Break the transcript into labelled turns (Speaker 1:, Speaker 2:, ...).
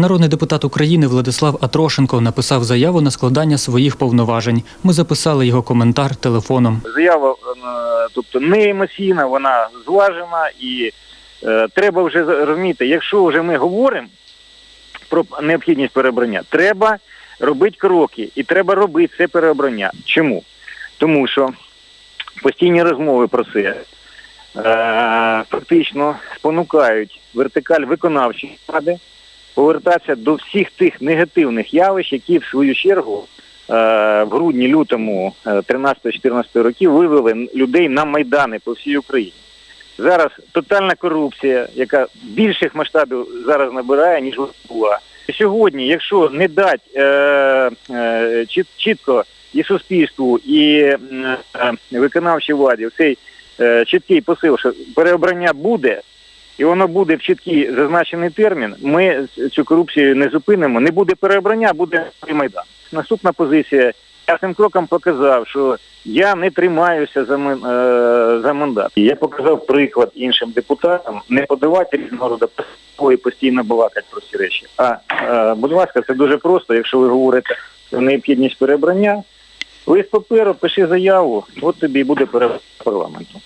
Speaker 1: Народний депутат України Владислав Атрошенко написав заяву на складання своїх повноважень. Ми записали його коментар телефоном.
Speaker 2: Заява, е, тобто не емоційна, вона зважена і е, треба вже розуміти, якщо вже ми говоримо про необхідність переобрання, треба робити кроки і треба робити це переобрання. Чому? Тому що постійні розмови про це е, фактично спонукають вертикаль виконавчої влади повертатися до всіх тих негативних явищ, які в свою чергу е, в грудні-лютому 13-14 років вивели людей на майдани по всій Україні. Зараз тотальна корупція, яка більших масштабів зараз набирає, ніж була. Сьогодні, якщо не дати е, е, чітко і суспільству, і е, виконавчій владі цей е, чіткий посил, що переобрання буде, і воно буде в чіткий зазначений термін, ми цю корупцію не зупинимо. Не буде переобрання, буде майдан. Наступна позиція ясним кроком показав, що я не тримаюся за, е, за мандат. Я показав приклад іншим депутатам не подавати різного роду і постійно балакати про ці речі. А е, будь ласка, це дуже просто. Якщо ви говорите про необхідність переобрання, лист паперу, пиши заяву, от тобі і буде переобрання парламенту.